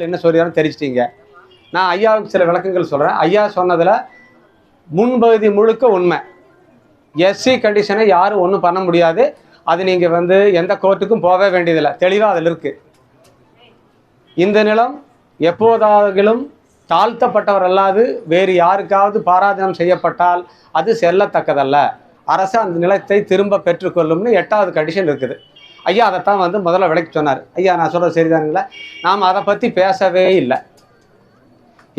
என்ன சொல்றாருன்னு தெரிஞ்சிட்டீங்க. நான் ஐயாவுக்கு சில விளக்கங்கள் சொல்கிறேன் ஐயா சொன்னதில் முன்பகுதி முழுக்க உண்மை. எஸ்சி கண்டிஷனை யாரும் ஒன்றும் பண்ண முடியாது. அது நீங்கள் வந்து எந்த கோர்ட்டுக்கும் போக வேண்டியதில்லை. தெளிவாக அதில் இருக்குது இந்த நிலம் எப்போதாகிலும் தாழ்த்தப்பட்டவர் அல்லாது வேறு யாருக்காவது பாராதனம் செய்யப்பட்டால் அது செல்லத்தக்கதல்ல. அரசு அந்த நிலத்தை திரும்ப பெற்றுக்கொள்ளும்னு எட்டாவது கண்டிஷன் இருக்குது. ஐயா அதைத்தான் வந்து முதல்ல விளக்கி சொன்னார். ஐயா நான் சொல்கிறது சரிதானுங்களா? நாம் அதை பற்றி பேசவே இல்லை.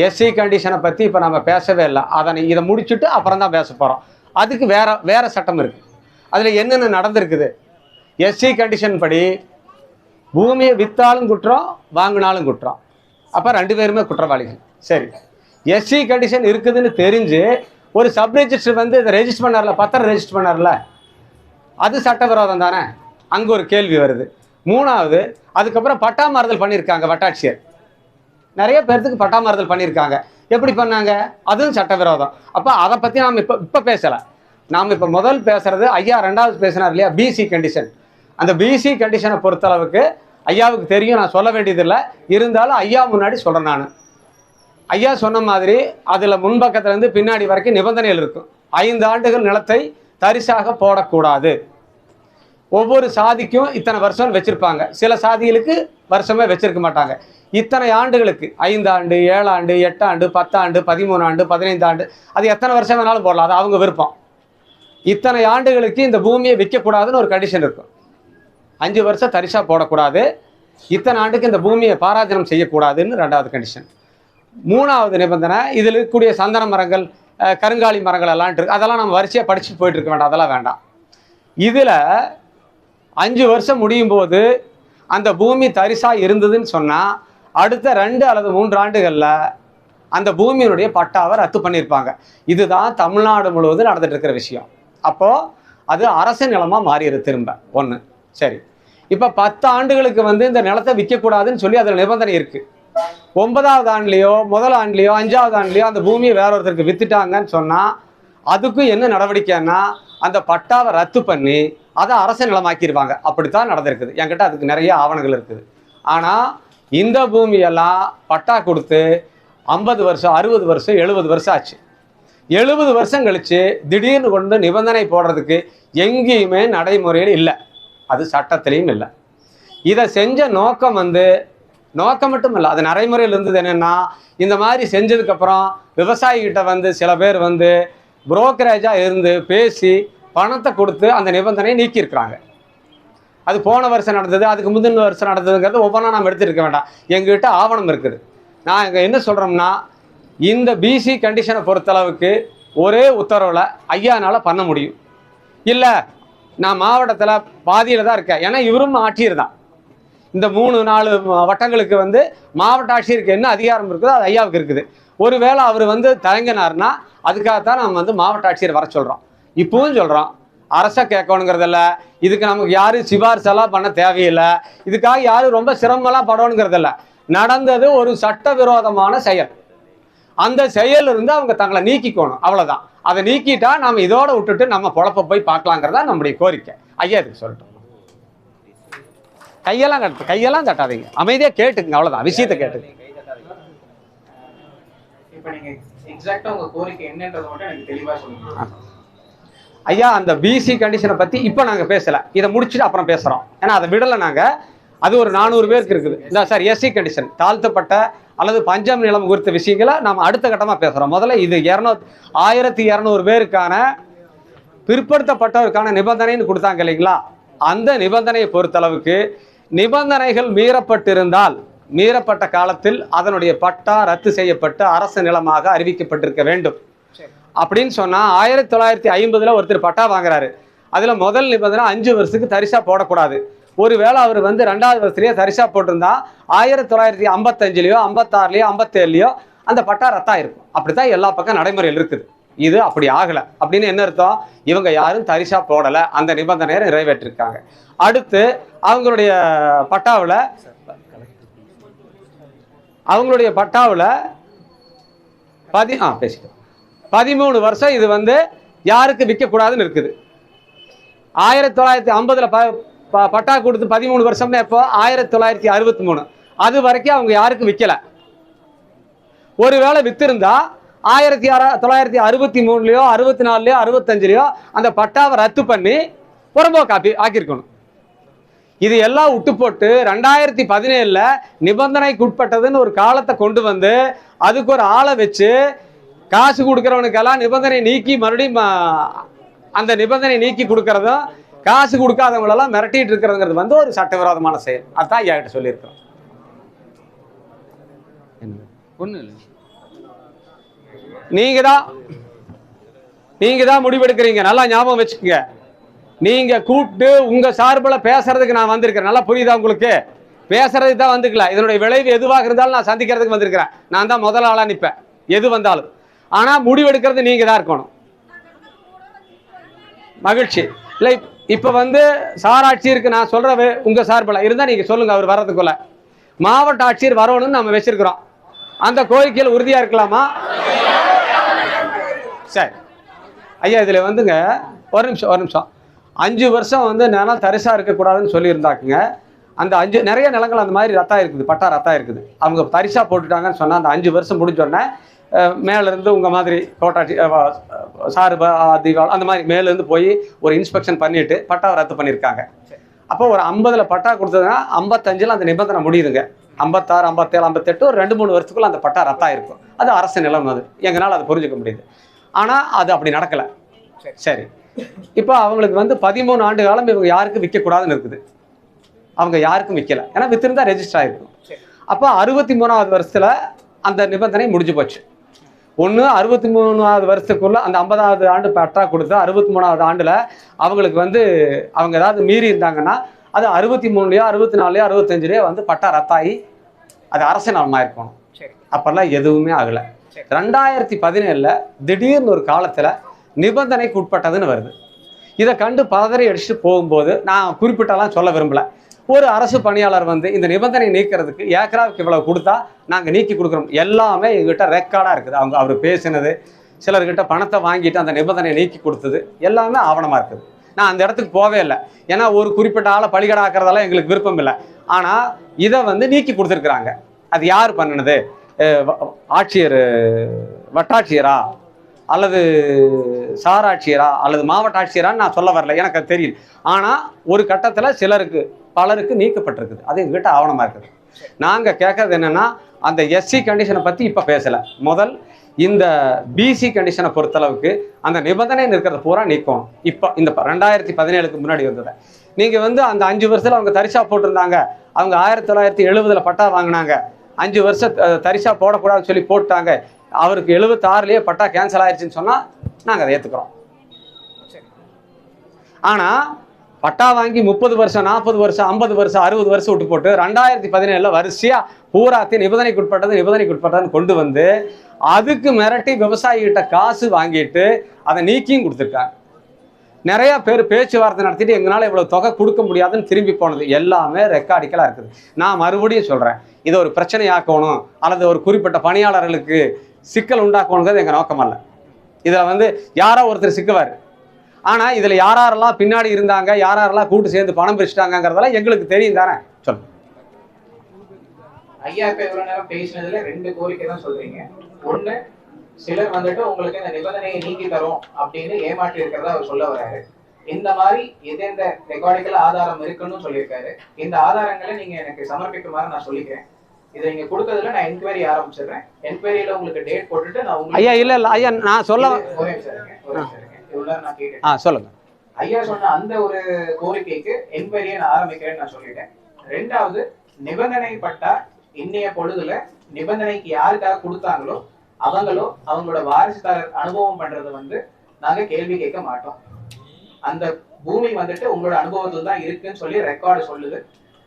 எஸ்சி கண்டிஷனை பற்றி இப்போ நம்ம பேசவே இல்லை. அதை இதை முடிச்சுட்டு அப்புறம் தான் பேச போகிறோம் அதுக்கு வேற வேறு சட்டம் இருக்குது அதில் என்னென்ன நடந்திருக்குது? எஸ்சி கண்டிஷன் படி பூமியை விற்றாலும் குற்றம் வாங்கினாலும் குற்றம். அப்போ ரெண்டு பேருமே குற்றவாளிகள். சரி. எஸ்சி கண்டிஷன் இருக்குதுன்னு தெரிஞ்சு ஒரு சப் ரெஜிஸ்டர் வந்து இதை ரெஜிஸ்டர் பண்ணார்ல பத்திரம் ரெஜிஸ்டர் பண்ணார்ல? அது சட்டவிரோதம் தானே? அங்கே ஒரு கேள்வி வருது. மூணாவது அதுக்கப்புறம் பட்டாமாறுதல் பண்ணியிருக்காங்க வட்டாட்சியர். நிறைய பேர்த்துக்கு பட்டாமாறுதல் பண்ணியிருக்காங்க எப்படி பண்ணாங்க? அதுவும் சட்டவிரோதம். அப்போ அதை பற்றி நாம் இப்போ இப்போ பேசலை. நாம் இப்போ முதல் பேசுகிறது ஐயா ரெண்டாவது பேசினார் இல்லையா? பிசி கண்டிஷன் அந்த பிசி கண்டிஷனை பொறுத்தளவுக்கு ஐயாவுக்கு தெரியும். நான் சொல்ல வேண்டியதில்லை. இருந்தாலும் ஐயா முன்னாடி சொல்கிறேன் நான். ஐயா சொன்ன மாதிரி அதில் முன்பக்கத்துலேருந்து பின்னாடி வரைக்கும் நிபந்தனைகள் இருக்கும். ஐந்து ஆண்டுகள் நிலத்தை தரிசாக போடக்கூடாது. ஒவ்வொரு சாதிக்கும் இத்தனை வருஷம் வச்சுருப்பாங்க. சில சாதிகளுக்கு வருஷமே வச்சுருக்க மாட்டாங்க. இத்தனை ஆண்டுகளுக்கு ஐந்தாண்டு ஏழாண்டு எட்டாண்டு பத்தாண்டு பதிமூணு ஆண்டு பதினைந்து ஆண்டு அது எத்தனை வருஷம் வேணாலும் போடலாம். அது அவங்க விருப்பம். இத்தனை ஆண்டுகளுக்கு இந்த பூமியை விற்கக்கூடாதுன்னு ஒரு கண்டிஷன் இருக்கும். அஞ்சு வருஷம் தரிசாக போடக்கூடாது. இத்தனை ஆண்டுக்கு இந்த பூமியை பாராஜனம் செய்யக்கூடாதுன்னு ரெண்டாவது கண்டிஷன் மூணாவது நிபந்தனை இதில் இருக்கக்கூடிய சந்தன மரங்கள் கருங்காலி மரங்கள் எல்லாம் இருக்கு. அதெல்லாம் நம்ம வரிசையாக படிச்சுட்டு போயிட்டு இருக்க வேண்டாம். அதெல்லாம் வேண்டாம். இதில் அஞ்சு வருஷம் முடியும் போது அந்த பூமி தரிசாக இருந்ததுன்னு சொன்னால் அடுத்த ரெண்டு அல்லது மூன்று ஆண்டுகளில் அந்த பூமியினுடைய பட்டாவை ரத்து பண்ணியிருப்பாங்க. இதுதான் தமிழ்நாடு முழுவதும் நடந்துட்டு இருக்கிற விஷயம். அப்போது அது அரசு நிலமாக மாறிடுது திரும்ப. ஒன்று சரி. இப்போ பத்து ஆண்டுகளுக்கு வந்து இந்த நிலத்தை விற்கக்கூடாதுன்னு சொல்லி அதில் நிபந்தனை இருக்குது ஒன்பதாவது ஆண்டுலேயோ முதல் ஆண்டுலேயோ அஞ்சாவது ஆண்டுலேயோ அந்த பூமியை வேற ஒருத்தருக்கு வித்துட்டாங்கன்னு சொன்னால் அதுக்கும் என்ன நடவடிக்கைன்னா அந்த பட்டாவை ரத்து பண்ணி அதை அரசு நிலமாக்கிடுவாங்க அப்படித்தான் நடந்திருக்குது. என்கிட்ட அதுக்கு நிறைய ஆவணங்கள் இருக்குது. ஆனால் இந்த பூமியெல்லாம் பட்டா கொடுத்து ஐம்பது வருஷம் அறுபது வருஷம் எழுபது வருஷம் ஆச்சு. எழுபது வருஷம் கழிச்சு திடீர்னு கொண்டு நிபந்தனை போடுறதுக்கு எங்கேயுமே நடைமுறையில் இல்லை. அது சட்டத்திலையும் இல்லை. இதை செஞ்ச நோக்கம் வந்து நோக்கம் மட்டும் இல்லை அது நடைமுறையில் இருந்தது என்னென்னா இந்த மாதிரி செஞ்சதுக்கப்புறம் விவசாயிகிட்ட வந்து சில பேர் வந்து புரோக்கரேஜாக இருந்து பேசி பணத்தை கொடுத்து அந்த நிபந்தனையை நீக்கியிருக்கிறாங்க. அது போன வருஷம் நடந்தது அதுக்கு முந்தின வருஷம் நடந்ததுங்கிறது ஒவ்வொன்றா நாம் எடுத்துருக்க வேண்டாம். எங்ககிட்ட ஆவணம் இருக்குது. நான் இங்கே என்ன சொல்கிறோம்னா இந்த பிசி கண்டிஷனை பொறுத்தளவுக்கு ஒரே உத்தரவில் ஐயானால் பண்ண முடியும். இல்லை நான் மாவட்டத்தில் பாதியில் தான் இருக்கேன். ஏன்னா இவரும் ஆட்சியர் தான். இந்த மூணு நாலு வட்டங்களுக்கு வந்து மாவட்ட ஆட்சியருக்கு என்ன அதிகாரம் இருக்குதோ அது ஐயாவுக்கு இருக்குது. ஒருவேளை அவர் வந்து தயங்கினார்னா அதுக்காகத்தான் நம்ம வந்து மாவட்ட ஆட்சியர் வர சொல்கிறோம் இப்பவும் சொல்கிறோம் அரசை கேட்கணுங்கிறதில்ல. இதுக்கு நமக்கு யாரும் சிபாரிசெல்லாம் பண்ண தேவையில்லை. இதுக்காக யாரும் ரொம்ப சிரமம்லாம் படணுங்கிறதில்ல. நடந்தது ஒரு சட்டவிரோதமான செயல். அந்த செயல் இருந்து அவங்க தங்களை நீக்கிக்கணும். அவ்வளோதான் அதை நீக்கிட்டா நம்ம இதோட விட்டுட்டு நம்ம பொழப்ப போய் பார்க்கலாங்கிறதா நம்முடைய கோரிக்கை. ஐயா இதுக்கு சொல்லட்டும். கையெல்லாம் கட்டு கையெல்லாம் தட்டாதீங்க. அமைதியாக கேட்டுக்குங்க. அவ்வளோதான் விஷயத்தை கேட்டுங்க இப்போ நீங்க எக்ஸாக்ட்டா உங்க கோரிக்கை என்னன்றதை மட்டும் எனக்கு தெளிவா சொல்லுங்க. ஐயா அந்த பிசி கண்டிஷனை பத்தி இப்போ நாங்க பேசல. இதை முடிச்சுட்டு அப்புறம் பேசுறோம். ஏன்னா அதை விடலை நாங்க. அது ஒரு நானூறு பேருக்கு இருக்குது. இல்லை சார் எஸ்சி கண்டிஷன் தாழ்த்தப்பட்ட அல்லது பஞ்சம் நிலம் குறித்த விஷயங்களை நாம் அடுத்த கட்டமாக பேசுகிறோம் முதல்ல இது இரநூத் ஆயிரத்தி இரநூறு பேருக்கான பிற்படுத்தப்பட்டவருக்கான நிபந்தனைன்னு கொடுத்தாங்க இல்லைங்களா? அந்த நிபந்தனையை பொறுத்தளவுக்கு நிபந்தனைகள் மீறப்பட்டிருந்தால் மீறப்பட்ட காலத்தில் அதனுடைய பட்டா ரத்து செய்யப்பட்டு அரசு நிலமாக அறிவிக்கப்பட்டிருக்க வேண்டும். அப்படின்னு சொன்னால் ஆயிரத்தி தொள்ளாயிரத்தி ஐம்பதில் ஒருத்தர் பட்டா வாங்குறாரு. அதில் முதல் நிபந்தனை அஞ்சு வருஷத்துக்கு தரிசா போடக்கூடாது. ஒருவேளை அவர் வந்து ரெண்டாவது வருஷத்துலேயே தரிசா போட்டிருந்தா ஆயிரத்தி தொள்ளாயிரத்தி ஐம்பத்தஞ்சுலையோ ஐம்பத்தாறுலையோ ஐம்பத்தேழுலையோ அந்த பட்டா ரத்தா இருக்கும் அப்படித்தான் எல்லா பக்கம் நடைமுறையில் இருக்குது. இது அப்படி ஆகலை. அப்படின்னு என்ன அர்த்தம்? இவங்க யாரும் தரிசா போடலை. அந்த நிபந்தனையை நிறைவேற்றிருக்காங்க. அடுத்து அவங்களுடைய பட்டாவில் அவங்களுடைய பட்டாவில் பதி ஆ பேசிட்டோம் பதிமூணு வருஷம் இது வந்து யாருக்கு விற்கக்கூடாதுன்னு இருக்குது. ஆயிரத்தி தொள்ளாயிரத்தி ஐம்பதில் ப பட்டா கொடுத்து பதிமூணு வருஷம்னா எப்போ? ஆயிரத்தி தொள்ளாயிரத்தி அறுபத்தி மூணு. அது வரைக்கும் அவங்க யாருக்கும் விற்கலை ஒருவேளை வித்திருந்தா ஆயிரத்தி அற தொள்ளாயிரத்தி அறுபத்தி மூணுலையோ அறுபத்தி நாலுலையோ அறுபத்தஞ்சுலையோ அந்த பட்டாவை ரத்து பண்ணி புறம்போக்கு ஆக்கி ஆக்கியிருக்கணும். இது எல்லாம் விட்டு போட்டு ரெண்டாயிரத்தி பதினேழில் நிபந்தனைக்கு உட்பட்டதுன்னு ஒரு காலத்தை கொண்டு வந்து அதுக்கு ஒரு ஆளை வச்சு காசு கொடுக்குறவனுக்கெல்லாம் நிபந்தனை நீக்கி மறுபடியும் அந்த நிபந்தனை நீக்கி கொடுக்கறதும் காசு கொடுக்காதவங்களெல்லாம் மிரட்டிட்டு இருக்கிறதுங்கிறது வந்து ஒரு சட்டவிரோதமான செயல். அதான் ஐயா கிட்ட சொல்லியிருக்கிறோம். ஒன்றும் இல்லை. நீங்க தான் நீங்க தான் முடிவெடுக்கிறீங்க. நல்லா ஞாபகம் வச்சுக்கோங்க. நீங்க கூப்பிட்டு உங்க சார்பில் பேசுறதுக்கு நான் வந்திருக்கிறேன். நல்லா புரியுதா உங்களுக்கு? பேசுறதுக்கு தான் வந்துக்கல இதனுடைய விளைவு எதுவாக இருந்தாலும் நான் சந்திக்கிறதுக்கு வந்திருக்கிறேன். நான் தான் முதல் ஆளாக நிற்பேன் எது வந்தாலும். ஆனால் முடிவெடுக்கிறது நீங்கள் தான் இருக்கணும். மகிழ்ச்சி. இல்லை இப்போ வந்து சார் ஆட்சியருக்கு நான் சொல்கிற உங்கள் சார்பில். இருந்தால் நீங்கள் சொல்லுங்கள் அவர் வர்றதுக்குள்ள. மாவட்ட ஆட்சியர் வரணும்னு நம்ம வச்சிருக்கிறோம். அந்த கோரிக்கையில் உறுதியாக இருக்கலாமா? சரி. ஐயா இதில் வந்துங்க. ஒரு நிமிஷம் ஒரு நிமிஷம். அஞ்சு வருஷம் வந்து நிலம் தரிசாக இருக்கக்கூடாதுன்னு சொல்லியிருந்தாக்குங்க. அந்த அஞ்சு நிறைய நிலங்கள் அந்த மாதிரி ரத்தா இருக்குது பட்டா ரத்தா இருக்குது. அவங்க தரிசா போட்டுட்டாங்கன்னு சொன்னால் அந்த அஞ்சு வருஷம் முடிஞ்சோடனே மேலேருந்து உங்கள் மாதிரி கோட்டாட்சி சாரு அதிகால் அந்த மாதிரி மேலேருந்து போய் ஒரு இன்ஸ்பெக்ஷன் பண்ணிட்டு பட்டாவை ரத்து பண்ணியிருக்காங்க. அப்போ ஒரு ஐம்பதுல பட்டா கொடுத்ததுன்னா ஐம்பத்தஞ்சில் அந்த நிபந்தனை முடியுதுங்க. ஐம்பத்தாறு ஐம்பத்தேழு ஐம்பத்தெட்டு ஒரு ரெண்டு மூணு வருஷத்துக்குள்ள அந்த பட்டா ரத்தா இருக்கும். அது அரசு நிலம் அது. எங்களால் அதை புரிஞ்சுக்க முடியுது. ஆனால் அது அப்படி நடக்கலை. சரி. இப்போ அவங்களுக்கு வந்து பதிமூணு ஆண்டு காலம் இவங்க யாருக்கும் விற்கக்கூடாதுன்னு இருக்குது. அவங்க யாருக்கும் விற்கல ஏன்னா வித்திருந்தா ரெஜிஸ்டர் ஆயிருக்கும். சரி. அப்போ அறுபத்தி மூணாவது வருஷத்துல அந்த நிபந்தனை முடிஞ்சு போச்சு. ஒன்று அறுபத்தி மூணாவது வருஷத்துக்குள்ள அந்த ஐம்பதாவது ஆண்டு பட்டா கொடுத்து அறுபத்தி மூணாவது ஆண்டுல அவங்களுக்கு வந்து அவங்க ஏதாவது மீறி இருந்தாங்கன்னா அது அறுபத்தி மூணுலையோ அறுபத்தி நாலுலையோ அறுபத்தஞ்சுலையோ வந்து பட்டா ரத்தாகி அது அரசு நலமாக இருக்கணும் அப்பெல்லாம் எதுவுமே ஆகலை. ரெண்டாயிரத்தி பதினேழுல திடீர்னு ஒரு காலத்துல நிபந்தனைக்கு உட்பட்டதுன்னு வருது. இதை கண்டு பதறி அடிச்சுட்டு போகும்போது நான் குறிப்பிட்டலாம் சொல்ல விரும்பலை. ஒரு அரசு பணியாளர் வந்து இந்த நிபந்தனை நீக்கிறதுக்கு ஏக்கராவுக்கு இவ்வளவு கொடுத்தா நாங்கள் நீக்கி கொடுக்குறோம். எல்லாமே எங்ககிட்ட ரெக்கார்டாக இருக்குது. அவங்க அவர் பேசினது சிலர்கிட்ட பணத்தை வாங்கிட்டு அந்த நிபந்தனையை நீக்கி கொடுத்தது எல்லாமே ஆவணமாக இருக்குது. நான் அந்த இடத்துக்கு போவே இல்லை. ஏன்னா ஒரு குறிப்பிட்ட ஆளை பலிகடாக்குறதெல்லாம் எங்களுக்கு விருப்பம் இல்லை. ஆனால் இதை வந்து நீக்கி கொடுத்துருக்குறாங்க. அது யார் பண்ணினது? ஆட்சியர் வட்டாட்சியரா? அல்லது சாராட்சியரா அல்லது மாவட்ட ஆட்சியரான்னு நான் சொல்ல வரல. எனக்கு அது தெரியும் ஆனால் ஒரு கட்டத்தில் சிலருக்கு பலருக்கு நீக்கப்பட்டிருக்குது. அது எங்ககிட்ட ஆவணமாக இருக்குது. நாங்கள் கேட்கறது என்னென்னா அந்த எஸ்சி கண்டிஷனை பற்றி இப்போ பேசலை. முதல் இந்த பிசி கண்டிஷனை பொறுத்தளவுக்கு அந்த நிபந்தனை இருக்கிறத பூரா நீக்கணும் இப்போ இந்த ப- ரெண்டாயிரத்தி பதினேழுக்கு முன்னாடி வந்ததை. நீங்கள் வந்து அந்த அஞ்சு வருஷத்தில் அவங்க தரிசா போட்டிருந்தாங்க. அவங்க ஆயிரத்தி தொள்ளாயிரத்தி எழுபதில் பட்டா வாங்கினாங்க. அஞ்சு வருஷம் தரிசா போடக்கூடாதுன்னு சொல்லி போட்டாங்க அவருக்கு எழுபத்தாறுலேயே பட்டா கேன்சல் ஆயிடுச்சுன்னு சொன்னால் நாங்கள் அதை ஏற்றுக்கிறோம் சரி ஆனால் பட்டா வாங்கி முப்பது வருஷம் நாற்பது வருஷம் ஐம்பது வருஷம் அறுபது வருஷம் விட்டு போட்டு ரெண்டாயிரத்தி பதினேழில் வரிசையாக பூராத்தையும் நிபந்தனைக்கு உட்பட்டது நிபந்தனைக்கு உட்பட்டதுன்னு கொண்டு வந்து அதுக்கு மிரட்டி விவசாயிகிட்ட காசு வாங்கிட்டு அதை நீக்கியும் கொடுத்துருக்காங்க. நிறையா பேர் பேச்சுவார்த்தை நடத்திட்டு எங்களால் இவ்வளோ தொகை கொடுக்க முடியாதுன்னு திரும்பி போனது எல்லாமே ரெக்கார்டிக்கலாக இருக்குது. நான் மறுபடியும் சொல்கிறேன் இதை ஒரு பிரச்சனையாக்கணும் அல்லது ஒரு குறிப்பிட்ட பணியாளர்களுக்கு சிக்கல் உண்டாக்கணுங்கிறது எங்கள் நோக்கம் அல்ல இதில் வந்து யாரோ ஒருத்தர் சிக்குவார். ஆனால் இதில் யார் யாரெல்லாம் பின்னாடி இருந்தாங்க யார் யாரெல்லாம் கூட்டு சேர்ந்து பணம் பிரிச்சிட்டாங்கிறதெல்லாம் எங்களுக்கு தெரியும் தானே? சொல்லுங்க. ஐயா இப்ப இவ்வளவு நேரம் பேசினதுல ரெண்டு கோரிக்கை தான் சொல்றீங்க. ஒண்ணு சிலர் வந்துட்டு உங்களுக்கு இந்த நிபந்தனையை நீக்கி தரும் அப்படின்னு ஏமாற்றி இருக்கிறதா அவர் சொல்ல வராரு. இந்த மாதிரி எதெந்த ரெக்கார்டுகள் ஆதாரம் இருக்குன்னு சொல்லியிருக்காரு. இந்த ஆதாரங்களை நீங்க எனக்கு சமர்ப்பிக்குமாறு நான் சொல்லிக்கிறேன். இதை நீங்க கொடுத்ததுல நான் என்கொயரி ஆரம்பிச்சிடுறேன். என்கொயரியில உங்களுக்கு டேட் போட்டுட்டு நான் ஐயா இல்லை இல்லை ஐயா நான் சொல்ல ஆ சொல்லுங்கள் ஐயா சொன்ன அந்த ஒரு கோரிக்கைக்கு என்கொயரியை நான் ஆரம்பிக்கிறேன்னு நான் சொல்லிட்டேன். ரெண்டாவது நிபந்தனை பட்டா இன்னைய பொழுதுல நிபந்தனைக்கு யாருக்காக கொடுத்தாங்களோ அவங்களோ அவங்களோட வாரிசுதாரர் அனுபவம் பண்றது வந்து நாங்க கேள்வி கேட்க மாட்டோம். அந்த பூமி வந்துட்டு உங்களோட அனுபவத்துல தான் இருக்குன்னு சொல்லி ரெக்கார்டு சொல்லுது.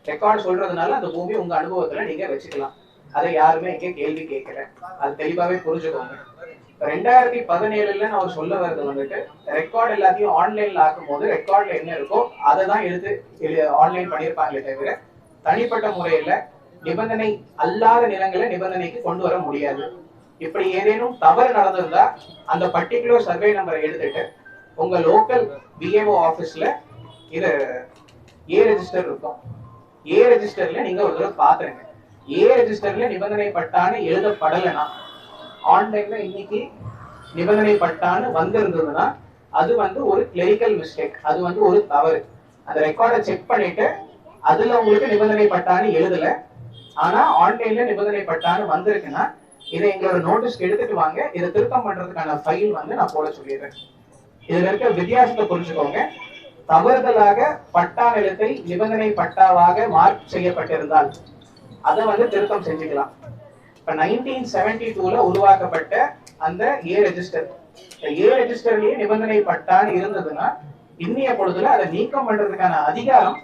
ரெக்கார்டு சொல்றதுனால அந்த பூமி உங்க அனுபவத்துல நீங்க வச்சுக்கலாம். அதை யாருமே இங்க கேள்வி கேட்கல. அது தெளிவாவே புரிஞ்சுக்கோங்க. ரெண்டாயிரத்தி பதினேழுல நான் சொல்ல வர்றது வந்துட்டு ரெக்கார்டு எல்லாத்தையும் ஆன்லைன்ல ஆக்கும் போது ரெக்கார்ட்ல என்ன இருக்கோ அதை தான் எடுத்து ஆன்லைன் பண்ணியிருப்பாங்களே தவிர தனிப்பட்ட முறையில நிபந்தனை அல்லாத நிலங்களை நிபந்தனைக்கு கொண்டு வர முடியாது. இப்படி ஏதேனும் தவறு நடந்திருந்தா அந்த பர்டிகுலர் சர்வே நம்பரை எடுத்துட்டு உங்க லோக்கல் பிஏஓ ஆபீஸ்ல இது ஏ ரெஜிஸ்டர் இருக்கும். ஏ ரெஜிஸ்டர்ல நீங்க ஒரு தடவை பாத்துருங்க ஏ ரெஜிஸ்டர்ல நிபந்தனை பட்டான்னு எழுதப்படலைன்னா ஆன்லைன்ல இன்னைக்கு நிபந்தனை பட்டான்னு வந்திருந்ததுன்னா அது வந்து ஒரு கிளரிக்கல் மிஸ்டேக் அது வந்து ஒரு தவறு. அந்த ரெக்கார்டை செக் பண்ணிட்டு அதுல உங்களுக்கு நிபந்தனை பட்டான்னு எழுதல. ஆனா ஆன்லைன்ல நிபந்தனை பட்டான்னு வந்திருக்குன்னா இதை எங்களோட நோட்டீஸ்க்கு எடுத்துட்டு வாங்க. இதை திருத்தம் பண்றதுக்கான ஃபைல் வந்து நான் போட சொல்லிடுறேன். இதுல இருக்க வித்தியாசத்தை புரிஞ்சுக்கோங்க. தவறுதலாக பட்டா நிலத்தை நிபந்தனை பட்டாவாக மார்க் செய்யப்பட்டிருந்தால் அதை வந்து திருத்தம் செஞ்சுக்கலாம். இப்ப நைன்டீன் செவன்டி டூல உருவாக்கப்பட்ட அந்த ஏ ரெஜிஸ்டர் ஏ ரெஜிஸ்டர்லயே நிபந்தனை பட்டான்னு இருந்ததுன்னா இன்னைய பொழுதுல அதை நீக்கம் பண்றதுக்கான அதிகாரம்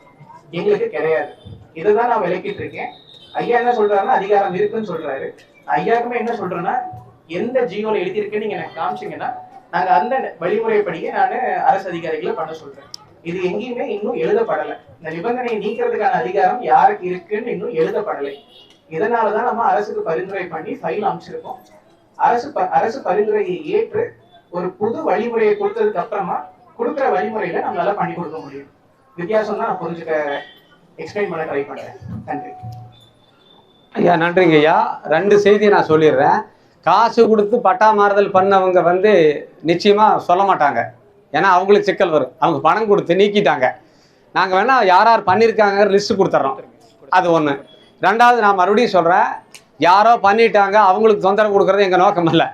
எங்களுக்கு கிடையாது. இதுதான் நான் விளக்கிட்டு இருக்கேன். ஐயா என்ன சொல்றாருன்னா அதிகாரம் இருக்குன்னு சொல்றாரு. ஐயாக்குமே என்ன சொல்றேன்னா எந்த ஜியோல எழுதியிருக்குன்னு நீங்க எனக்கு காமிச்சீங்கன்னா நாங்க அந்த வழிமுறைப்படியே நான் அரசு அதிகாரிகளை பண்ண சொல்றேன். இது எங்கேயுமே இன்னும் எழுதப்படலை. இந்த நிபந்தனையை நீக்கிறதுக்கான அதிகாரம் யாருக்கு இருக்குன்னு இன்னும் எழுதப்படலை. இதனாலதான் நம்ம அரசுக்கு பரிந்துரை பண்ணி ஃபைல் அமைச்சிருக்கோம். அரசு ப- அரசு பரிந்துரையை ஏற்று ஒரு புது வழிமுறையை கொடுத்ததுக்கு அப்புறமா கொடுக்குற வழிமுறையில நம்மளால பண்ணி கொடுக்க முடியும். வித்தியாசம் தான் நான் புரிஞ்சுக்க எக்ஸ்பிளைன் பண்ண ட்ரை பண்றேன். நன்றி. ஐயா நன்றிங்க ஐயா. ரெண்டு செய்தியை நான் சொல்லிடுறேன். காசு கொடுத்து பட்டா மாறுதல் பண்ணவங்க வந்து நிச்சயமாக சொல்ல மாட்டாங்க. ஏன்னா அவங்களுக்கு சிக்கல் வரும். அவங்க பணம் கொடுத்து நீக்கிட்டாங்க. நாங்கள் வேணால் யார் யார் பண்ணியிருக்காங்க லிஸ்ட்டு கொடுத்துட்றோம் அது ஒன்று ரெண்டாவது நான் மறுபடியும் சொல்கிறேன் யாரோ பண்ணிட்டாங்க அவங்களுக்கு தொந்தரவு கொடுக்குறது எங்கள் நோக்கம் இல்லை.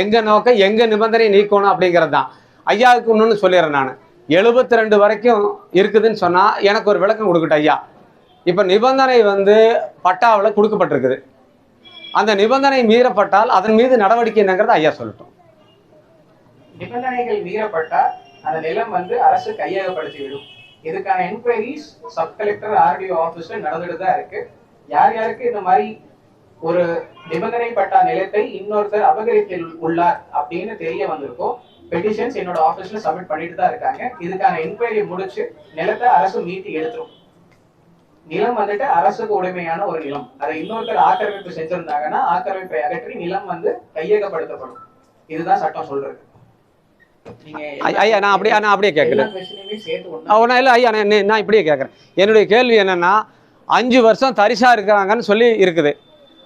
எங்கள் நோக்கம் எங்கள் நிபந்தனை நீக்கணும் அப்படிங்கிறது தான். ஐயாவுக்கு இன்னொன்று சொல்லிடுறேன் நான். எழுபத்தி ரெண்டு வரைக்கும் இருக்குதுன்னு சொன்னால் எனக்கு ஒரு விளக்கம் கொடுக்கட்டும் ஐயா. இப்போ நிபந்தனை வந்து பட்டாவில் கொடுக்கப்பட்டிருக்குது. அந்த நிபந்தனை மீறப்பட்டால் அதன் மீது நடவடிக்கை என்னங்கிறத ஐயா சொல்லட்டும். நிபந்தனைகள் மீறப்பட்டால் அந்த நிலம் வந்து அரசு கையகப்படுத்தி விடும் இதுக்கான என்கொயரிஸ் சப் கலெக்டர் ஆர்டிஓ ஆஃபீஸ்ல நடந்துட்டு தான் இருக்கு. யார் யாருக்கு இந்த மாதிரி ஒரு நிபந்தனைப்பட்ட நிலத்தை இன்னொருத்தர் அபகரித்து உள்ளார் அப்படின்னு தெரிய வந்திருக்கும். பெட்டிஷன்ஸ் என்னோட ஆஃபீஸ்ல சப்மிட் பண்ணிட்டு தான் இருக்காங்க. இதுக்கான என்கொயரி முடிச்சு நிலத்தை அரசு மீட்டி எடுத்துரும். நிலம் வந்துட்டு அரசுக்கு உடைமையான ஒரு நிலம். அதை இன்னொருத்தர் ஆக்கிரமிப்பு செஞ்சிருந்தாங்கன்னா ஆக்கிரமிப்பை அகற்றி நிலம் வந்து கையகப்படுத்தப்படும். இதுதான் சட்டம் சொல்றது. ஐயா நான் அப்படியே நான் அப்படியே கேட்கல. எல்லா கொஸ்டினையுமே சேர்த்து ஒண்ணா ஒன்றும் இல்லை ஐயா நான் நான் இப்படியே கேட்குறேன். என்னுடைய கேள்வி என்னன்னா அஞ்சு வருஷம் தரிசா இருக்கிறாங்கன்னு சொல்லி இருக்குது.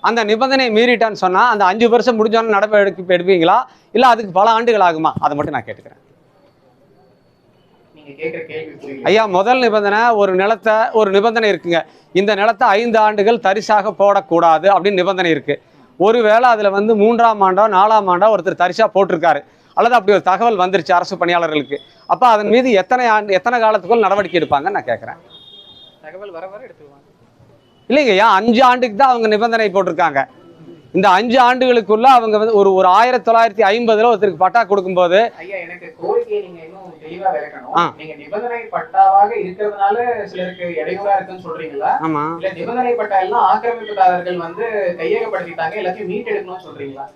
அந்த நிபந்தனை மீறிட்டான்னு சொன்னால் அந்த அஞ்சு வருஷம் முடிஞ்சோன்னு நடவடிக்கை எடுப்பீங்களா? இல்லை அதுக்கு பல ஆண்டுகள் ஆகுமா? அதை மட்டும் நான் கேட்டுக்கிறேன். ஐயா முதல் நிபந்தனை ஒரு நிலத்தை ஒரு நிபந்தனை இருக்குங்க. இந்த நிலத்தை ஐந்து ஆண்டுகள் தரிசாக போடக்கூடாது அப்படின்னு நிபந்தனை இருக்கு. ஒருவேளை அதில் வந்து மூன்றாம் ஆண்டோ நாலாம் ஆண்டோ ஒருத்தர் தரிசா போட்டிருக்காரு. அல்லது அப்படி ஒரு தகவல் வந்துருச்சு அரசு பணியாளர்களுக்கு. அப்போ அதன் மீது எத்தனை ஆண்டு எத்தனை காலத்துக்குள் நடவடிக்கை எடுப்பாங்கன்னு நான் கேட்குறேன் தகவல் வர வர எடுத்துக்குவாங்க இல்லைங்க ஐயா அஞ்சு ஆண்டுக்கு தான் அவங்க நிபந்தனை போட்டிருக்காங்க. இந்த அஞ்சு ஆண்டுகளுக்குள்ள அவங்க வந்து ஒரு ஒரு ஆயிரத்தி தொள்ளாயிரத்தி ஐம்பதுல ஒருத்தருக்கு பட்டா கொடுக்கும்போது ஆமா. நிபந்தனை பட்டா எல்லாம் ஆக்கிரமிப்புதாரர்கள் வந்து கையகப்படுத்திட்டாங்க எல்லாத்தையும் மீட்டெடுக்கணும்னு சொல்றீங்களா?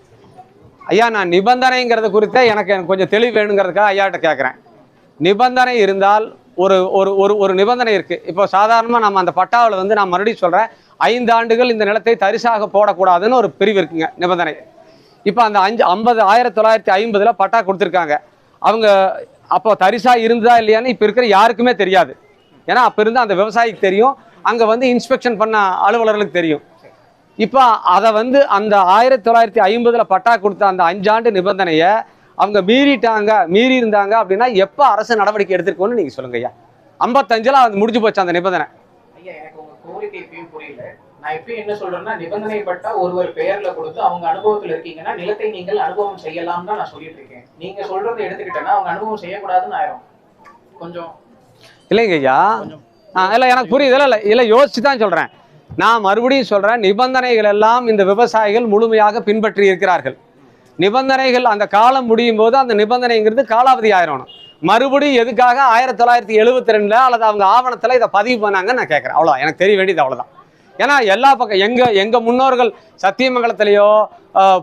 ஐயா நான் நிபந்தனைங்கிறது குறித்தே எனக்கு எனக்கு கொஞ்சம் தெளிவு வேணுங்கிறதுக்காக ஐயாட்ட கேட்குறேன் நிபந்தனை இருந்தால் ஒரு ஒரு ஒரு ஒரு நிபந்தனை இருக்குது இப்போ சாதாரணமாக நம்ம அந்த பட்டாவில் வந்து நான் மறுபடியும் சொல்கிறேன் ஐந்து ஆண்டுகள் இந்த நிலத்தை தரிசாக போடக்கூடாதுன்னு ஒரு பிரிவு இருக்குங்க நிபந்தனை. இப்போ அந்த அஞ்சு ஐம்பது ஆயிரத்தி தொள்ளாயிரத்தி ஐம்பதில் பட்டா கொடுத்துருக்காங்க. அவங்க அப்போ தரிசாக இருந்ததா இல்லையான்னு இப்போ இருக்கிற யாருக்குமே தெரியாது. ஏன்னா அப்போ இருந்து அந்த விவசாயிக்கு தெரியும் அங்கே வந்து இன்ஸ்பெக்ஷன் பண்ண அலுவலர்களுக்கு தெரியும். இப்போ அதை வந்து அந்த ஆயிரத்தி தொள்ளாயிரத்தி ஐம்பதில் பட்டா கொடுத்த அந்த அஞ்சாண்டு நிபந்தனையை அவங்க மீறிட்டாங்க மீறி இருந்தாங்க அப்படின்னா எப்போ அரசு நடவடிக்கை எடுத்திருக்கோன்னு நீங்கள் சொல்லுங்க ஐயா. ஐம்பத்தஞ்சில் அது முடிஞ்சு போச்சு அந்த நிபந்தனை. நான் இப்பயும் என்ன சொல்றேன்னா நிபந்தனை பட்டா ஒருவர் பெயர்ல கொடுத்து அவங்க அனுபவத்துல இருக்கீங்கன்னா நிலத்தை நீங்கள் அனுபவம் செய்யலாம் தான் நான் சொல்லிட்டு இருக்கேன். நீங்க சொல்றதை எடுத்துக்கிட்டேன்னா அவங்க அனுபவம் செய்யக்கூடாதுன்னு ஆயிரும். கொஞ்சம் இல்லைங்க ஐயா. இல்லை எனக்கு புரியுது. இல்லை இல்லை இல்லை யோசிச்சு தான் சொல்கிறேன் நான் மறுபடியும் சொல்கிறேன் நிபந்தனைகள் எல்லாம் இந்த விவசாயிகள் முழுமையாக பின்பற்றி இருக்கிறார்கள். நிபந்தனைகள் அந்த காலம் முடியும் போது அந்த நிபந்தனைங்கிறது காலாவதி ஆயிரணும். மறுபடியும் எதுக்காக ஆயிரத்தி தொள்ளாயிரத்தி எழுபத்தி ரெண்டில் அல்லது அவங்க ஆவணத்தில் இதை பதிவு பண்ணாங்கன்னு நான் கேட்குறேன் அவ்வளோ எனக்கு தெரிய வேண்டியது அவ்வளோதான் ஏன்னா எல்லா பக்கம் எங்கள் எங்கள் முன்னோர்கள் சத்தியமங்கலத்திலேயோ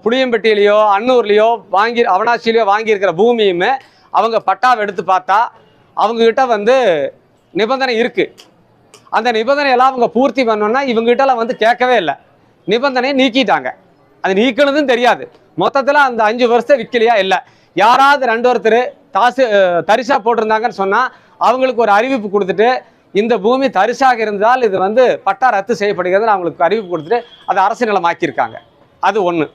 புளியம்பட்டியிலையோ அன்னூர்லேயோ வாங்கி அவனாசிலையோ வாங்கியிருக்கிற பூமியுமே அவங்க பட்டாவை எடுத்து பார்த்தா அவங்கக்கிட்ட வந்து நிபந்தனை இருக்குது அந்த நிபந்தனையெல்லாம் அவங்க பூர்த்தி பண்ணோன்னா இவங்ககிட்டலாம் வந்து கேட்கவே இல்லை. நிபந்தனையை நீக்கிட்டாங்க. அது நீக்கினதும் தெரியாது. மொத்தத்தில் அந்த அஞ்சு வருஷம் விற்கலையா இல்லை. யாராவது ரெண்டு ஒருத்தர் தாசு தரிசா போட்டிருந்தாங்கன்னு சொன்னால் அவங்களுக்கு ஒரு அறிவிப்பு கொடுத்துட்டு இந்த பூமி தரிசாக இருந்தால் இது வந்து பட்டா ரத்து செய்யப்படுகிறது அவங்களுக்கு அறிவிப்பு கொடுத்துட்டு அதை அரசு நிலமாக்கியிருக்காங்க அது ஒன்று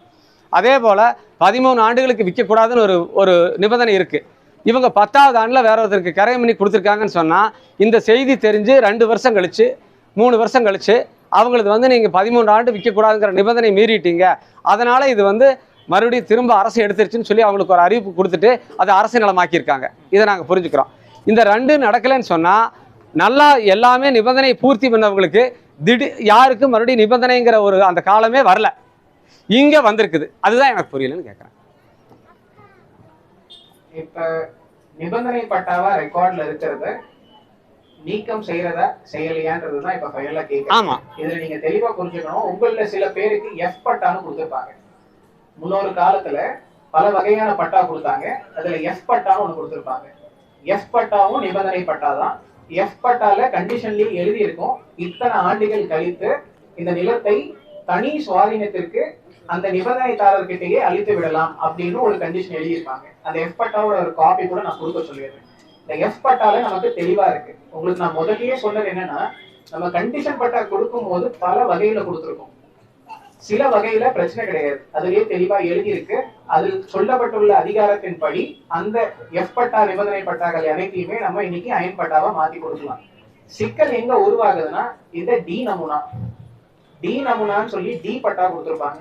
அதே போல் பதிமூணு ஆண்டுகளுக்கு விற்கக்கூடாதுன்னு ஒரு ஒரு நிபந்தனை இருக்குது இவங்க பத்தாவது ஆண்டில் வேற ஒருத்தருக்கு கரையம் பண்ணி கொடுத்துருக்காங்கன்னு சொன்னால் இந்த செய்தி தெரிஞ்சு ரெண்டு வருஷம் கழிச்சு மூணு வருஷம் கழிச்சு அவங்களுக்கு வந்து நீங்கள் பதிமூன்று ஆண்டு விற்கக்கூடாதுங்கிற நிபந்தனை மீறிட்டீங்க. அதனால் இது வந்து மறுபடியும் திரும்ப அரசு எடுத்துருச்சுன்னு சொல்லி அவங்களுக்கு ஒரு அறிவிப்பு கொடுத்துட்டு அதை அரசு நலமாக்கியிருக்காங்க. இதை நாங்கள் புரிஞ்சுக்கிறோம். இந்த ரெண்டு நடக்கலைன்னு சொன்னால் நல்லா எல்லாமே நிபந்தனை பூர்த்தி பண்ணவங்களுக்கு திடீர் யாருக்கும் மறுபடியும் நிபந்தனைங்கிற ஒரு அந்த காலமே வரல. இங்கே வந்திருக்குது. அதுதான் எனக்கு புரியலன்னு கேட்குறேன் இப்ப நிபந்தனை பட்டாவா ரெக்கார்ட்ல இருக்கிறத நீக்கம் செய்யறதா செய்யலையான்றது தான் இப்ப ஃபைனலா கேட்க ஆமாம் இதுல நீங்க தெளிவா புரிஞ்சுக்கணும். உங்கள சில பேருக்கு எஃப் பட்டான்னு கொடுத்திருப்பாங்க. முன்னொரு காலத்துல பல வகையான பட்டா கொடுத்தாங்க. அதுல எஃப் பட்டான்னு ஒண்ணு கொடுத்திருப்பாங்க. எஃப் பட்டாவும் நிபந்தனை பட்டா தான் எஃப் பட்டால கண்டிஷன்லயே எழுதி இருக்கும் இத்தனை ஆண்டுகள் கழித்து இந்த நிலத்தை தனி சுவாதீனத்திற்கு அந்த நிபந்தனைதாரர்கிட்டயே அழித்து விடலாம் அப்படின்னு ஒரு கண்டிஷன் எழுதியிருப்பாங்க. அந்த எஃப் பட்டாவோட ஒரு காப்பி கூட நான் கொடுக்க சொல்லிடுறேன். இந்த எஃப் பட்டால நமக்கு தெளிவா இருக்கு. உங்களுக்கு நான் முதல்லயே சொன்னது என்னன்னா நம்ம கண்டிஷன் பட்டா கொடுக்கும் போது பல வகையில கொடுத்துருக்கோம். சில வகையில பிரச்சனை கிடையாது. அதுலயே தெளிவா எழுதி இருக்கு அதில் சொல்லப்பட்டுள்ள அதிகாரத்தின்படி அந்த எஃப் பட்டா நிபந்தனை பட்டாக்கள் அனைத்தையுமே நம்ம இன்னைக்கு அயன் பட்டாவா மாத்தி கொடுக்கலாம். சிக்கல் எங்க உருவாகுதுன்னா இந்த டி நமுனா. டி நமுனான்னு சொல்லி டி பட்டா கொடுத்துருப்பாங்க.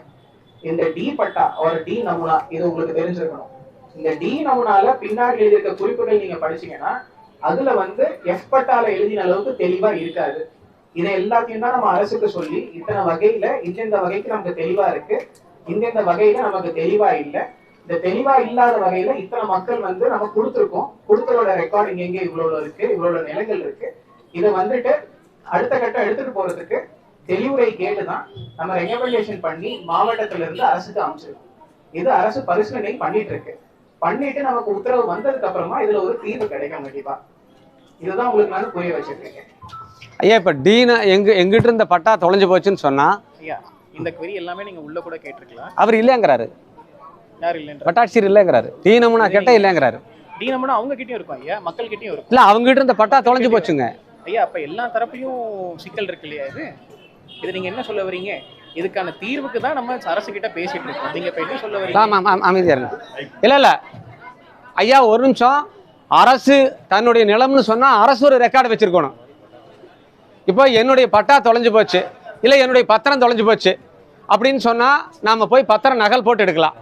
இந்த டி பட்டா ஒரு டி நமுனா இது உங்களுக்கு தெரிஞ்சிருக்கணும். இந்த டி நமுனால பின்னாடி எழுதியிருக்க குறிப்புகள் நீங்க படிச்சீங்கன்னா அதுல வந்து எஃப் பட்டால எழுதின அளவுக்கு தெளிவா இருக்காது. இதை எல்லாத்தையும் தான் நம்ம அரசுக்கு சொல்லி இத்தனை வகையில இந்தந்த வகைக்கு நமக்கு தெளிவா இருக்கு. இந்தந்த வகையில நமக்கு தெளிவா இல்ல. இந்த தெளிவா இல்லாத வகையில இத்தனை மக்கள் வந்து நம்ம கொடுத்துருக்கோம். கொடுத்தரோட ரெக்கார்டிங் எங்க இவ்வளவு இருக்கு இவ்வளவு நிலங்கள் இருக்கு. இதை வந்துட்டு அடுத்த கட்டம் எடுத்துட்டு போறதுக்கு தெளிவுரை கேட்டுதான் நம்ம ரெக்கமெண்டேஷன் பண்ணி மாவட்டத்துல இருந்து அரசுக்கு அமைச்சிருக்கோம் இது அரசு பரிசீலனை பண்ணிட்டு இருக்கு. பண்ணிட்டு நமக்கு உத்தரவு வந்ததுக்கு அப்புறமா இதுல ஒரு தீர்வு கிடைக்கும் கண்டிப்பா. இதுதான் உங்களுக்கு நான் புரிய வச்சிருக்கேன். ஐயா இப்போ டீனா எங்க எங்கிட்ட இருந்த பட்டா தொலைஞ்சு போச்சுன்னு சொன்னால் ஐயா இந்த query எல்லாமே நீங்க உள்ள கூட கேட்டிருக்கலாம். அவர் இல்லைங்கிறாரு. யார் இல்லைன்ற? பட்டாட்சியர் இல்லைங்கிறாரு. டீனமுனா கேட்டால் இல்லைங்கிறாரு. டீனம்னா அவங்க கிட்டயும் இருக்கும் ஐயா மக்கள் கிட்டயும் இருக்கும். இல்லை அவங்ககிட்ட இருந்த பட்டா தொலைஞ்சு போச்சுங்க. ஐயா அப்ப எல்லா தரப்புலயும் சிக்கல் இருக்கு இல்லையா இது? இது நீங்க என்ன சொல்ல வரீங்க? இதுக்கான தீர்வுக்கு தான் நம்ம அரசு கிட்ட பேசிட்டு இருக்கோம். நீங்க இப்ப என்ன சொல்ல வரீங்க? ஆமாம் ஆமாம் அமைதியாக இருங்க. இல்லை இல்லை. ஐயா ஒரு நிமிஷம். அரசு தன்னுடைய நிலம்னு சொன்னால் அரசு ஒரு ரெக்கார்டு வச்சிருக்கணும். இப்போ என்னுடைய பட்டா தொலைஞ்சு போச்சு. இல்லை என்னுடைய பத்திரம் தொலைஞ்சு போச்சு. அப்படின்னு சொன்னால் நாம் போய் பத்திரம் நகல் போட்டு எடுக்கலாம்.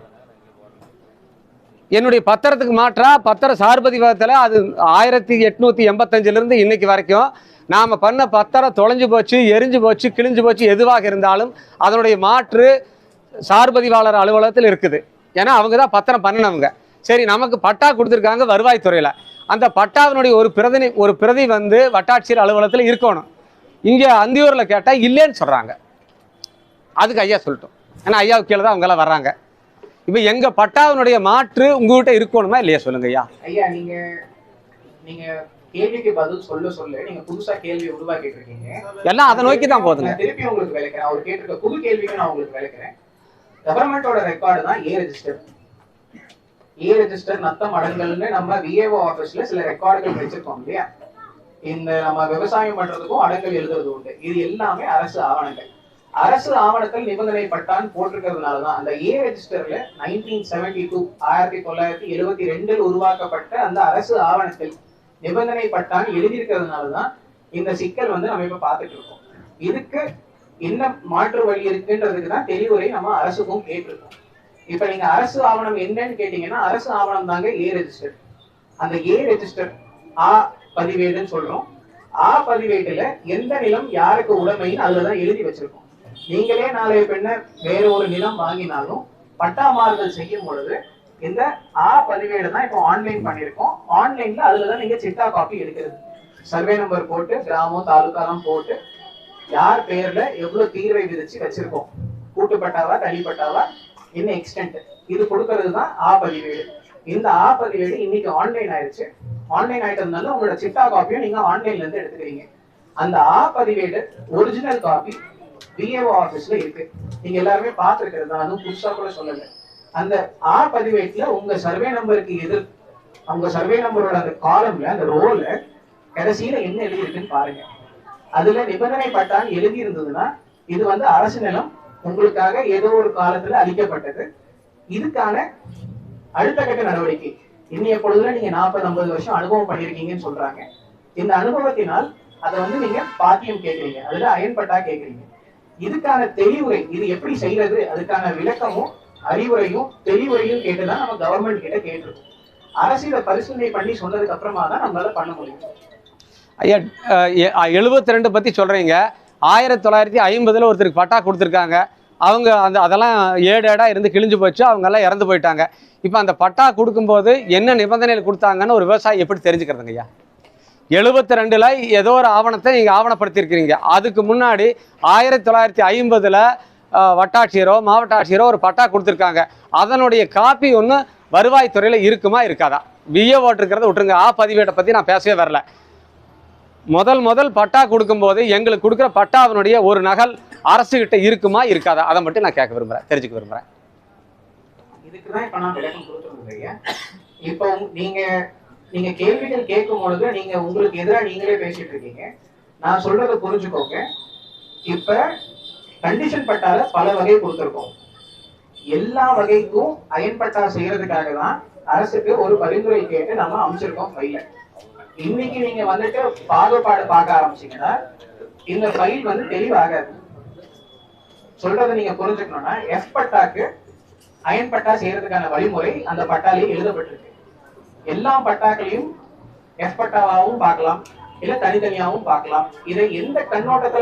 என்னுடைய பத்திரத்துக்கு மாற்றா பத்திர சார்பதிவாதத்தில் அது ஆயிரத்தி எட்நூற்றி எண்பத்தஞ்சிலிருந்து இன்னைக்கு வரைக்கும் நாம் பண்ண பத்திரம் தொலைஞ்சு போச்சு எரிஞ்சு போச்சு கிழிஞ்சு போச்சு எதுவாக இருந்தாலும் அதனுடைய மாற்று சார்பதிவாளர் அலுவலகத்தில் இருக்குது. ஏன்னா அவங்க தான் பத்திரம் பண்ணினவங்க. சரி நமக்கு பட்டா கொடுத்துருக்காங்க வருவாய்த்துறையில். அந்த பட்டாவினுடைய ஒரு பிரதினி ஒரு பிரதி வந்து வட்டாட்சியர் அலுவலகத்தில் இருக்கணும். இங்கே அந்தியூரில் கேட்டால் இல்லைன்னு சொல்கிறாங்க அதுக்கு ஐயா சொல்லட்டும். ஏன்னா ஐயாவுக்கு கீழே தான் அவங்களாம் வர்றாங்க. இப்போ எங்கள் பட்டாவினுடைய மாற்று உங்கள்கிட்ட இருக்கணுமா இல்லையா சொல்லுங்க ஐயா? ஐயா நீங்கள் நீங்கள் கேள்விக்கு பதில் சொல்ல சொல்ல. நீங்க புதுசா கேள்வி உருவாக்கிட்டு இருக்கீங்க எல்லாம் அதை நோக்கி தான் போகுதுங்க. திருப்பி உங்களுக்கு விளக்குறேன். அவர் கேட்டிருக்க புது கேள்விக்கு நான் உங்களுக்கு விளக்குறேன். கவர்மெண்டோட ரெக்கார்டு தான் ஏ ரெஜிஸ்டர் ஏ ரெஜிஸ்டர் நத்தம் அடங்கல்னு நம்ம விஏஓ ஆபீஸ்ல சில ரெக்கார்டுகள் வச்சிருக்கோம் இல்லையா? இந்த நம்ம விவசாயம் பண்றதுக்கும் அடங்கல் எழுதுறது உண்டு. இது எல்லாமே அரசு ஆவணங்கள். அரசு ஆவணத்தில் நிபந்தனை பட்டான் போட்டிருக்கிறதுனால தான் அந்த ஏ ரெஜிஸ்டர்ல நைன்டீன் செவன்டி டூ ஆயிரத்தி தொள்ளாயிரத்தி எழுபத்தி ரெண்டில் உருவாக்கப்பட்ட அந்த அரசு ஆவணத்தில் நிபந்தனை பட்டான் எழுதியிருக்கிறதுனால தான் இந்த சிக்கல் வந்து நம்ம இப்ப பார்த்துட்டு இருக்கோம். இதுக்கு என்ன மாற்று வழி இருக்குன்றதுக்கு தான் தெளிவுரை நம்ம அரசுக்கும் கேட்டிருக்கோம். இப்ப நீங்க அரசு ஆவணம் என்னன்னு கேட்டீங்கன்னா அரசு ஆவணம் தாங்க ஏ ரெஜிஸ்டர் அந்த ஏ ரெஜிஸ்டர் ஆ பதிவேடுன்னு சொல்றோம். ஆ பதிவேட்டுல எந்த நிலம் யாருக்கு உடைமைன்னு அதுலதான் எழுதி வச்சிருக்கோம். நீங்களே நாளைய பின்ன வேற ஒரு நிலம் வாங்கினாலும் பட்டா மாறுதல் செய்யும் பொழுது இந்த ஆ பதிவேடு தான் இப்போ ஆன்லைன் பண்ணியிருக்கோம். ஆன்லைன்ல அதுலதான் நீங்க சிட்டா காப்பி எடுக்கிறது. சர்வே நம்பர் போட்டு கிராமம் தாலுகாலாம் போட்டு யார் பேர்ல எவ்வளவு தீர்வை விதிச்சு வச்சிருக்கோம். கூட்டுப்பட்டாவா தனிப்பட்டாவா என்ன எக்ஸ்டென்ட் இது கொடுக்கறது தான் ஆ பதிவேடு. இந்த ஆ பதிவேடு இன்னைக்கு ஆன்லைன் ஆயிடுச்சு. ஆன்லைன் ஆயிட்டதுனால உங்களோட சிட்டா காப்பியும் நீங்க ஆன்லைன்ல இருந்து எடுத்துக்கிறீங்க. அந்த ஆ பதிவேடு ஒரிஜினல் காப்பி விஏஓ ஆபீஸ்ல இருக்கு. நீங்க எல்லாருமே பார்த்திருக்கிறது தான். அதுவும் புதுசா கூட சொல்லலை. அந்த ஆ பதிவேட்டுல உங்க சர்வே நம்பருக்கு எதிர் உங்க சர்வே நம்பரோட அந்த காலம்ல அந்த ரோல கடைசியில என்ன எழுதியிருக்குன்னு பாருங்க. அதுல நிபந்தனை பட்டான் எழுதி இருந்ததுன்னா இது வந்து அரசு நிலம் உங்களுக்காக ஏதோ ஒரு காலத்துல அளிக்கப்பட்டது. இதுக்கான அடுத்த கட்ட நடவடிக்கை. இன்னைய பொழுதுல நீங்க நாற்பது ஐம்பது வருஷம் அனுபவம் பண்ணிருக்கீங்கன்னு சொல்றாங்க. இந்த அனுபவத்தினால் அதை வந்து நீங்க பாத்தியம் கேட்கறீங்க. அதுல அயன்பட்டா கேட்கறீங்க. இதுக்கான தெளிவுரை இது எப்படி செய்யறது அதுக்கான விளக்கமும் அறிவுரையும் தெளிவுரையும் கேட்டுதான் நம்ம கவர்மெண்ட் கிட்ட கேட்டிருக்கோம். பரிசீலனை பண்ணி சொன்னதுக்கு அப்புறமா தான் நம்மளால பண்ண முடியும். ஐயா எழுபத்தி ரெண்டு பற்றி சொல்கிறீங்க ஆயிரத்தி தொள்ளாயிரத்தி ஐம்பதில் ஒருத்தருக்கு பட்டா கொடுத்துருக்காங்க. அவங்க அந்த அதெல்லாம் ஏடு ஏடாக இருந்து கிழிஞ்சு போச்சு. அவங்கெல்லாம் இறந்து போயிட்டாங்க. இப்போ அந்த பட்டா கொடுக்கும்போது என்ன நிபந்தனைகள் கொடுத்தாங்கன்னு ஒரு விவசாயி எப்படி தெரிஞ்சுக்கிறதுங்க ஐயா? எழுபத்தி ரெண்டில் ஏதோ ஒரு ஆவணத்தை நீங்கள் ஆவணப்படுத்தியிருக்கிறீங்க. அதுக்கு முன்னாடி ஆயிரத்தி தொள்ளாயிரத்தி ஐம்பதில் வட்டாட்சியரோ மாவட்ட ஆட்சியரோ ஒரு பட்டா கொடுத்துருக்காங்க. அதனுடைய காப்பி ஒன்று வருவாய்த்துறையில் இருக்குமா இருக்காதா? விஏ ஓட்டிருக்கிறத விட்டுருங்க. ஆ பதிவேட்டை பற்றி நான் பேசவே வரல. முதல் முதல் பட்டா கொடுக்கும்போது எங்களுக்கு கொடுக்குற பட்டாவினுடைய ஒரு நகல் அரசுகிட்ட இருக்குமா இருக்காதா? அதை மட்டும் நான் கேட்க விரும்புகிறேன் தெரிஞ்சுக்க விரும்புகிறேன் இதுக்குதான் இப்ப நான் விளக்கம் கொடுத்துருந்தேன் இப்போ நீங்க நீங்க கேள்விகள் கேட்கும் பொழுது நீங்க உங்களுக்கு எதிராக நீங்களே பேசிட்டு இருக்கீங்க. நான் சொல்றதை புரிஞ்சுக்கோங்க. இப்ப கண்டிஷன் பட்டால பல வகை கொடுத்துருக்கோம். எல்லா வகைக்கும் அயன் பட்டா செய்யறதுக்காக தான் அரசுக்கு ஒரு பரிந்துரை கேட்டு நம்ம அமைச்சிருக்கோம் ஃபைல இன்னைக்கு நீங்க வந்துட்டு பாகுபாடு பார்க்க ஆரம்பிச்சீங்கன்னா இந்த ஃபைல் வந்து தெளிவாகாது. சொல்றதை நீங்க புரிஞ்சுக்கணும்னா எஃப் பட்டாக்கு அயன் பட்டா செய்யறதுக்கான வழிமுறை அந்த பட்டாலே எழுதப்பட்டிருக்கு. எல்லா பட்டாக்களையும் எஃப் பட்டாவாகவும் பார்க்கலாம் இல்ல தனித்தனியாகவும் பார்க்கலாம். இதை எந்த கண்ணோட்டத்துல